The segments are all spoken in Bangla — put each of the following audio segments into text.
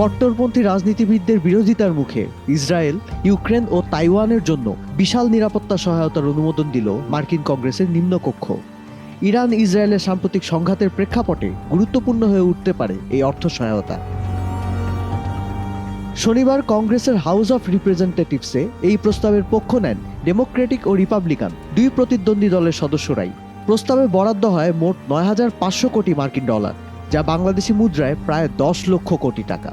কট্টরপন্থী রাজনীতিবিদদের বিরোধিতার মুখে ইসরায়েল, ইউক্রেন ও তাইওয়ানের জন্য বিশাল নিরাপত্তা সহায়তার অনুমোদন দিল মার্কিন কংগ্রেসের নিম্নকক্ষ। ইরান ইসরায়েলের সাম্প্রতিক সংঘাতের প্রেক্ষাপটে গুরুত্বপূর্ণ হয়ে উঠতে পারে এই অর্থ সহায়তা। শনিবার কংগ্রেসের হাউস অফ রিপ্রেজেন্টেটিভসে এই প্রস্তাবের পক্ষ নেন ডেমোক্রেটিক ও রিপাবলিকান দুই প্রতিদ্বন্দ্বী দলের সদস্যরাই। প্রস্তাবে বরাদ্দ হয় মোট নয় হাজার পাঁচশো কোটি মার্কিন ডলার, যা বাংলাদেশি মুদ্রায় প্রায় দশ লক্ষ কোটি টাকা।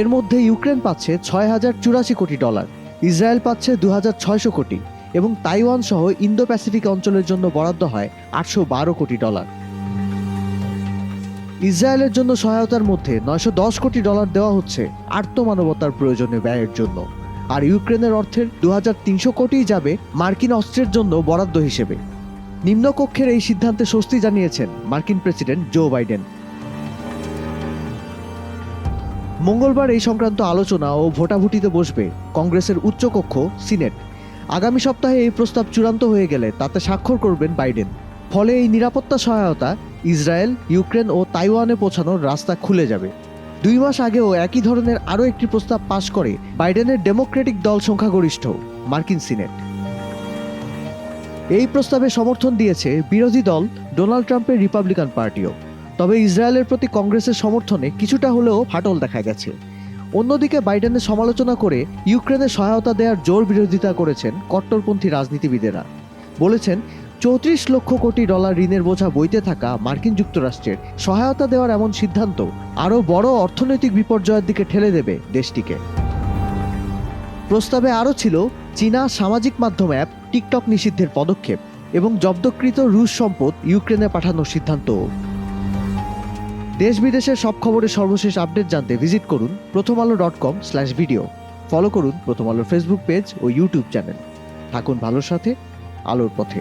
এর মধ্যে ইউক্রেন পাচ্ছে ছয় হাজার চুরাশি কোটি ডলার, ইসরায়েল পাচ্ছে দু হাজার ছয়শো কোটি এবং তাইওয়ান সহ ইন্দো প্যাসিফিক অঞ্চলের জন্য বরাদ্দ হয় আটশো বারো কোটি ডলার। ইসরায়েলের জন্য সহায়তার মধ্যে নয়শো দশ কোটি ডলার দেওয়া হচ্ছে আর্তমানবতার প্রয়োজনে ব্যয়ের জন্য। আর ইউক্রেনের অর্থের দু হাজার তিনশো কোটিই যাবে মার্কিন অস্ত্রের জন্য বরাদ্দ হিসেবে। নিম্নকক্ষের এই সিদ্ধান্তে স্বস্তি জানিয়েছেন মার্কিন প্রেসিডেন্ট জো বাইডেন। মঙ্গলবার এই সংক্রান্ত আলোচনা ও ভোটাভুটিতে বসবে কংগ্রেসের উচ্চকক্ষ, সিনেট। আগামী সপ্তাহে এই প্রস্তাব চূড়ান্ত হয়ে গেলে তাতে স্বাক্ষর করবেন বাইডেন। ফলে এই নিরাপত্তা সহায়তা ইসরায়েল, ইউক্রেন ও তাইওয়ানে পৌঁছানোর রাস্তা খুলে যাবে। দুই মাস আগেও একই ধরনের আরও একটি প্রস্তাব পাশ করে বাইডেনের ডেমোক্রেটিক দল সংখ্যাগরিষ্ঠ, মার্কিন সিনেট। এই প্রস্তাবে সমর্থন দিয়েছে বিরোধী দল ডোনাল্ড ট্রাম্পের রিপাবলিকান পার্টিও। তবে ইসরায়েলের প্রতি কংগ্রেসের সমর্থনে কিছুটা হলেও ফাটল দেখা গেছে। অন্যদিকে বাইডেনের সমালোচনা করে ইউক্রেনের সহায়তা দেওয়ার জোর বিরোধিতা করেছেন কট্টরপন্থী রাজনীতিবিদেরা। বলেছেন, চৌত্রিশ লক্ষ কোটি ডলার ঋণের বোঝা বইতে থাকা মার্কিন যুক্তরাষ্ট্রের সহায়তা দেওয়ার এমন সিদ্ধান্ত আরও বড় অর্থনৈতিক বিপর্যয়ের দিকে ঠেলে দেবে দেশটিকে। প্রস্তাবে আরও ছিল, চীনা সামাজিক মাধ্যম অ্যাপ টিকটক নিষিদ্ধের পদক্ষেপ এবং জব্দকৃত রুশ সম্পদ ইউক্রেনে পাঠানোর সিদ্ধান্ত দেশ বিদেশের সব খবরের সর্বশেষ আপডেট জানতে ভিজিট করুন Prothom Alo dot com slash video follow করুন প্রথম আলোর ফেসবুক পেজ ও ইউটিউব চ্যানেল থাকুন ভালোর সাথে, আলোর পথে।